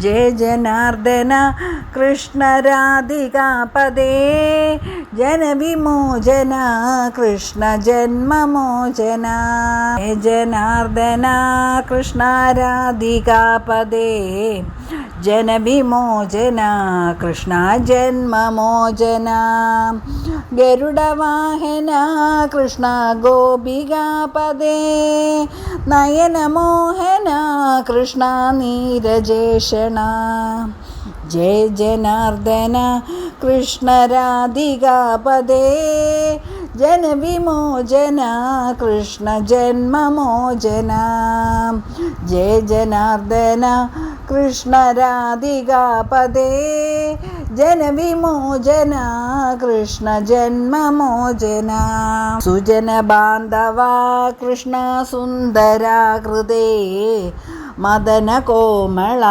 ജയ ജനാർദ്ദന കൃഷ്ണ രാധികാപദേ ജനവിമോചന കൃഷ്ണ ജന്മമോചന ജയ ജനാർദ്ദന കൃഷ്ണ ഗരുഡവാഹന കൃഷ്ണ ഗോപികാപദേ നയനമോഹന കൃഷ്ണ നീരജേഷണ. ജയ ജനാർദ്ദന കൃഷ്ണ രാധികാപദേ ജനവിമോചന കൃഷ്ണ ജന്മമോചന. ജയ ജനാർദ്ദന കൃഷ്ണ രാധികാപദേ ജനവിമോചന കൃഷ്ണ ജന്മമോചന സുജന ബാന്ധവ കൃഷ്ണ സുന്ദരാകൃതേ മദന കോമള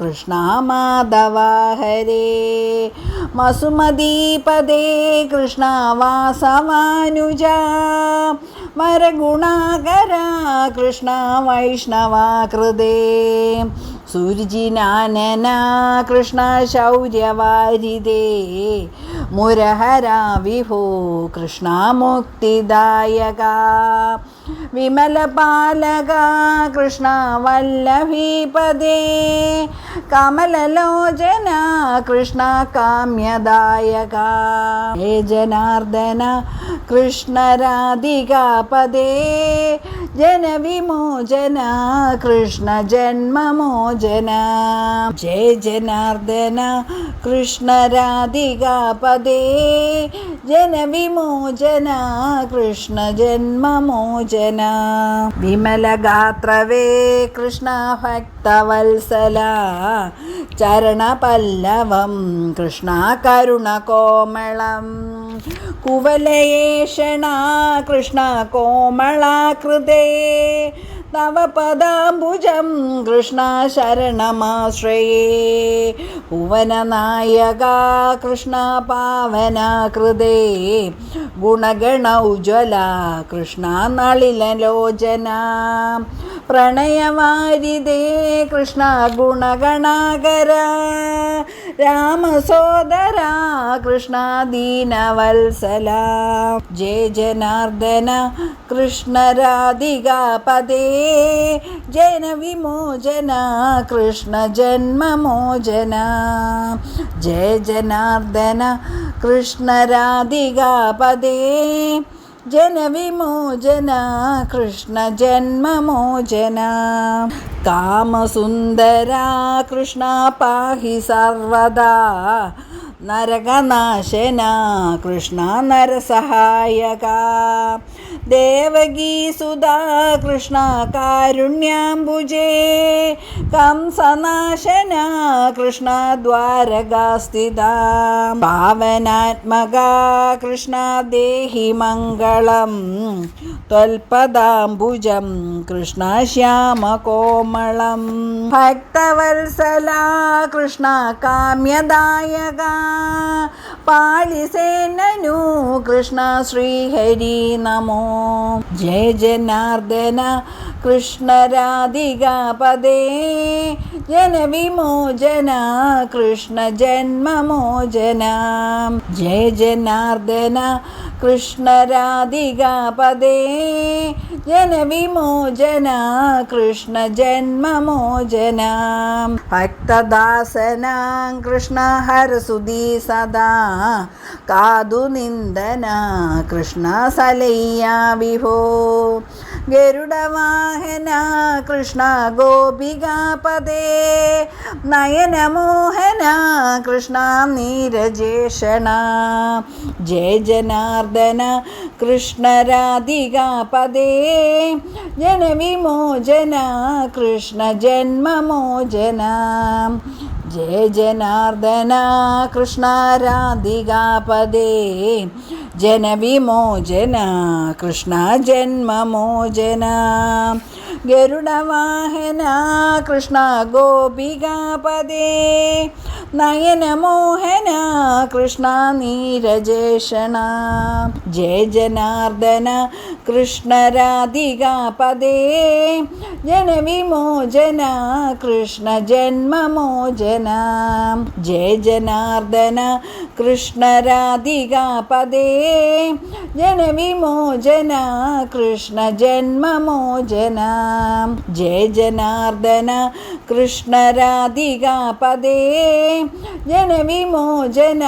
കൃഷ്ണ മാധവ ഹരേ. മസുമദീപദേ കൃഷ്ണ വാസവാനുജ. മരഗുണാകര കൃഷ്ണ വൈഷ്ണവാകൃതേ സുരുചിനാനന കൃഷ്ണ ശൗര്യവാരിതേ. മുരഹര വിഭോ കൃഷ്ണ മുക്തിദായക വിമലപാലക കൃഷ്ണ വല്ലഭീപദേ കമലലോചന കൃഷ്ണ കാമ്യദായക ഹേ ജനാർദ്ദന കൃഷ്ണ രാധികാപദേ ജനവിമോചന കൃഷ്ണ ജന്മമോചന ജയ ജനാർദ്ദന കൃഷ്ണ രാധികാപദേ ജനവിമോചന കൃഷ്ണ ജന്മമോചന വിമലഗാത്രവേ കൃഷ്ണ ഭക്തവത്സല. ചരണപല്ലവം കൃഷ്ണ കരുണകോമളം കുവലയേഷണ കൃഷ്ണ കോമളാകൃതേ. തവ പദാംബുജം കൃഷ്ണ ശരണമാശ്രയേ. ഭുവനനായക കൃഷ്ണ പാവനകൃതേ. ഗുണഗണ ഉജ്വല രാമസോദര കൃഷ്ണ ദീനവത്സല ജയ ജനാർദ്ദന കൃഷ്ണ ജനവിമോചന ജന വിമോചന കൃഷ്ണ ജന്മമോചന. ജയ ജനാർദ്ദന കൃഷ്ണ രാധികാപദേ ജനവിമോചന കൃഷ്ണ ജന്മമോചന കാമസുന്ദര കൃഷ്ണ പാഹി സർവദാ നരകനാശന കൃഷ്ണ നരസഹായക ദേവകീസുതാ കൃഷ്ണ കാരുണ്യാംബുജേ. കംസനാശന കൃഷ്ണ ദ്വാരകാസ്ഥിത പാവനാത്മക കൃഷ്ണ ദേഹി മംഗളം. ത്വൽപദാംബുജം കൃഷ്ണ ശ്യാമകോമളം ഭക്തവത്സല കൃഷ്ണ കാമ്യദായക. പാളിസേനനു കൃഷ്ണ ശ്രീഹരി നമോ. ജയ ജനാർദ്ദന കൃഷ്ണരാധിക പദേ. ജനവിമോചന കൃഷ്ണ ജന്മമോചന. ജയ ജനാർദ്ദന കൃഷ്ണ രാധികാപദേ ജനവിമോചന കൃഷ്ണ ജന്മമോചന. ഭക്തദാസന കൃഷ്ണ ഹരസുദീ സദാ. കാതു നിന്ദന കൃഷ്ണ സലയ്യ വിഭോ. ഗരുഡവാഹന കൃഷ്ണ ഗോപികാപദേ നയനമോഹന കൃഷ്ണ നീരജേഷണ ജയ ജനാർദ്ദന കൃഷ്ണ രാധികാപദേ ജനവിമോചന കൃഷ്ണ ജന്മമോചന ജയ ജനാർദ്ദന കൃഷ്ണ രാധികാപദേ ജനവിമോചന കൃഷ്ണ ജന്മമോചന ഗരുഡവാഹന കൃഷ്ണ ഗോപികാപദേ നയനമോഹന കൃഷ്ണ നീരജേഷണ ജയ ജനാർദ്ദന കൃഷ്ണ രാധികാപദേ ജനവിമോചന കൃഷ്ണ ജന്മമോചന ജയ ജനാർദ്ദന കൃഷ്ണ ജനവിമോചന കൃഷ്ണ ജന്മമോചന ജയ ജനാർദ്ദന കൃഷ്ണ രാധികാപദേ ജനവിമോചന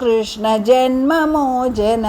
കൃഷ്ണ ജന്മമോചന